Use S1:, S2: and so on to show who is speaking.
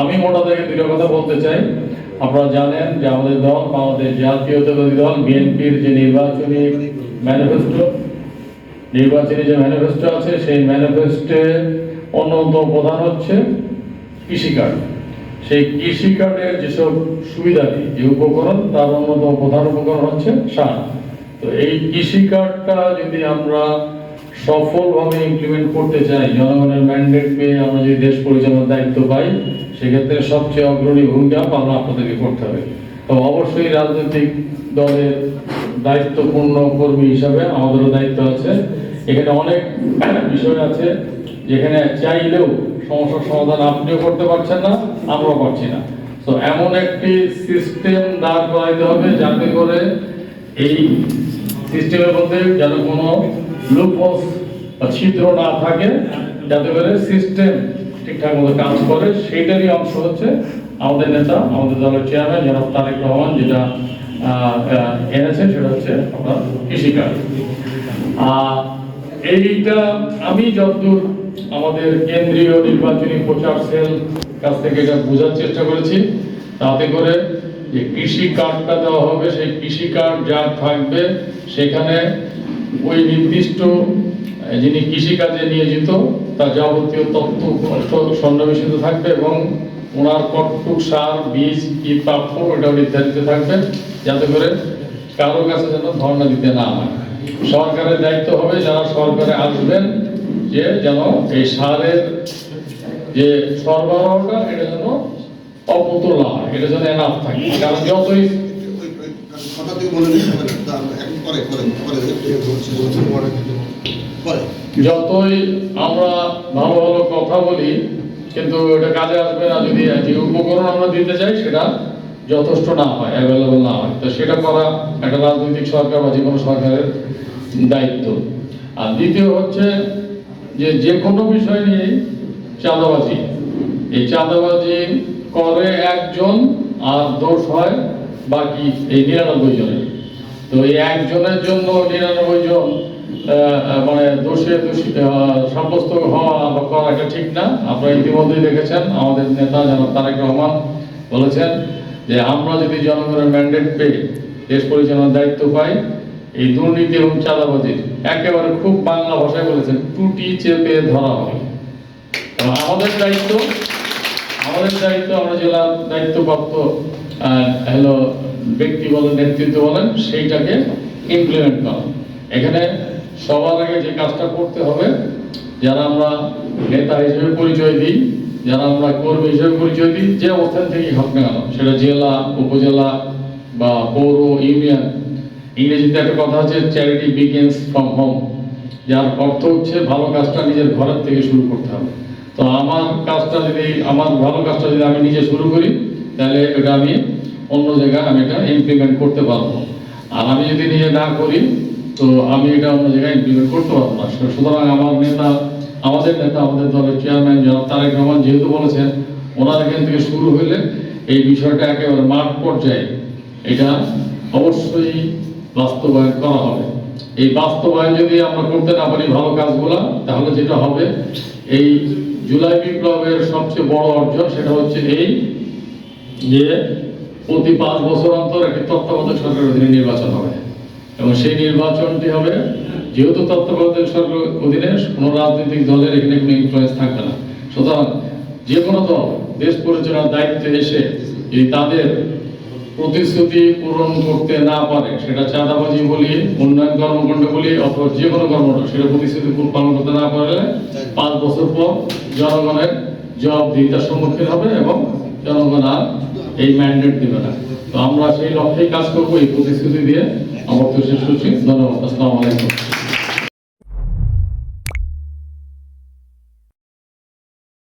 S1: আমি মোটা থেকে দুটো কথা বলতে চাই। আপনারা জানেন যে আমাদের দল আমাদের জাতীয়তাবাদী দল, বিএনপির যে নির্বাচনী ম্যানিফেস্টো নির্বাচনী যে ম্যানিফেস্টো আছে, সেই ম্যানিফেস্টে অন্যতম প্রধান হচ্ছে কৃষিকার্ড সেই কৃষিকার্ডের যেসব সুবিধাদি যে উপকরণ, তার অন্যতম প্রধান উপকরণ হচ্ছে সার। তো এই কৃষিকার্ডটা যদি আমরা সফলভাবে ইমপ্লিমেন্ট করতে চাই। জনগণের ম্যান্ডেট পেয়ে আমরা যদি দেশ পরিচালনার দায়িত্ব পাই, সেক্ষেত্রে সবচেয়ে অগ্রণী ভূমিকা পালন আপনাদেরকে করতে হবে। তো অবশ্যই রাজনৈতিক দলের দায়িত্বপূর্ণ কর্মী হিসাবে আমাদেরও দায়িত্ব আছে। এখানে অনেক বিষয় আছে যেখানে চাইলেও সমস্যার সমাধান আপনিও করতে পারছেন না, আমরাও পারছি না। তো এমন একটি সিস্টেম দাঁড় করাইতে হবে যাতে করে এই সিস্টেমের মধ্যে যেন কোনো লুপহোলস বা ছিদ্র না থাকে, যাতে করে সিস্টেম ঠিকঠাক মতো কাজ করে। সেইটারই অংশ হচ্ছে আমাদের নেতা, আমাদের দলের চেয়ারম্যান জনাব তারেক রহমান, যেটা এনেছেন সেটা হচ্ছে আপনার কৃষিকাজ। এইটা আমি যতদূর আমাদের কেন্দ্রীয় নির্বাচনী প্রচার সেল কাছ থেকে এটা বোঝার চেষ্টা করেছি। তাতে করে যে কৃষি কার্ডটা দেওয়া হবে, সেই কৃষি কার্ড যার থাকবে, সেখানে ওই নির্দিষ্ট যিনি কৃষিকাজে নিয়োজিত, তার যাবতীয় তথ্য সন্নিবেশিত থাকবে এবং ওনার কতটুক সার, বীজ, কি প্রাপ্য ওটাও নির্ধারিত থাকবে, যাতে করে কারও কাছে যেন ধর্ণা দিতে না হয়। সরকারের দায়িত্ব হবে যারা সরকারে আসবেন, যে যেন এই সারের যে সরবরাহটা, এটা যেন অপুতুল হয়, এটা যেন এনাফ থাকে। কারণ যতই যতই আমরা ভালো ভালো কথা বলি, কিন্তু এটা কাজে আসবে না যদি যে উপকরণ আমরা দিতে চাই, সেটা যথেষ্ট না হয় অ্যাভেলেবল না হয়। তো সেটা করা একটা রাজনৈতিক সরকার বা যে কোনো সরকারের দায়িত্ব। আর দ্বিতীয় হচ্ছে যে যে কোনো বিষয় নিয়ে চাঁদাবাজি। এই চাঁদাবাজি করে একজন আর দোষ হয় বাকি এই নিরানব্বই জনের? তো এই একজনের জন্য নিরানব্বই জন মানে দোষে দোষী সাব্যস্ত হওয়া বা করা ঠিক না? আপনারা ইতিমধ্যেই দেখেছেন, আমাদের নেতা জনাব তারেক রহমান বলেছেন যে আমরা যদি জনগণের ম্যান্ডেট পেয়ে দেশ পরিচালনার দায়িত্ব পাই, এই দুর্নীতি এবং চাঁদাবাজির একেবারে খুব বাংলা ভাষায় বলেছেন, টুটি চেপে ধরা হয়। আমাদের দায়িত্ব আমাদের দায়িত্ব, আমরা জেলার দায়িত্বপ্রাপ্ত হলো ব্যক্তি বলেন নেতৃত্ব বলেন, সেইটাকে ইমপ্লিমেন্ট করা। এখানে সবার আগে যে কাজটা করতে হবে, যারা আমরা নেতা হিসেবে পরিচয় দিই, যারা আমরা কর্মী হিসেবে পরিচয় দিই, যে অবস্থান থেকেই হোক না কেন, সেটা জেলা, উপজেলা বা পৌর, ইউনিয়ন। ইংরেজিতে একটা কথা আছে চ্যারিটি বিগিনস ফ্রম হোম যার অর্থ হচ্ছে ভালো কাজটা নিজের ঘরের থেকে শুরু করতে হবে। তো আমার কাজটা যদি, আমার ভালো কাজটা যদি আমি নিজে শুরু করি, তাহলে এটা আমি অন্য জায়গায় আমি এটা ইমপ্লিমেন্ট করতে পারব। আর আমি যদি নিজে না করি, তো আমি এটা অন্য জায়গায় ইমপ্লিমেন্ট করতে পারব না। সুতরাং আমার নেতা, আমাদের নেতা, আমাদের দলের চেয়ারম্যান জনাব তারেক রহমান যেহেতু বলেছেন, ওনার এখান থেকে শুরু হলে এই বিষয়টা একেবারে মাঠ পর্যায়ে এটা অবশ্যই বাস্তবায়ন করা হবে। এই বাস্তবায়ন যদি আমরা করতে না পারি ভালো কাজগুলা, তাহলে যেটা হবে, এই জুলাই বিপ্লবের সবচেয়ে বড় অর্জন সেটা হচ্ছে এই যে প্রতি পাঁচ বছর অন্তর একটি তত্ত্বাবধায়ক সরকারের অধীনে নির্বাচন হবে। এবং সেই নির্বাচনটি হবে, যেহেতু তত্ত্বাবধায়ক সরকার অধীনে কোনো রাজনৈতিক দলের এখানে কোনো ইনফ্লুয়েন্স থাকবে না। সুতরাং যে কোনো দল, দেশ পরিচালনার দায়িত্বে এসে যদি তাদের প্রতিশ্রুতি পূরণ করতে না পারে, সেটা চাঁদাবাজি বলি, উন্নয়ন কর্মকাণ্ড বলি, অথবা যে কোনো কর্মকাণ্ড, সেটা প্রতিশ্রুতি পালন করতে না পারলে পাঁচ বছর পর জনগণের জবাবদিহিতার সম্মুখীন হবে এবং জনগণ আর এই ম্যান্ডেট দেবে না। তো আমরা সেই লক্ষ্যেই কাজ করব এই প্রতিশ্রুতি দিয়ে। আমার তো শেষ করছি। ধন্যবাদ। আসসালামু আলাইকুম।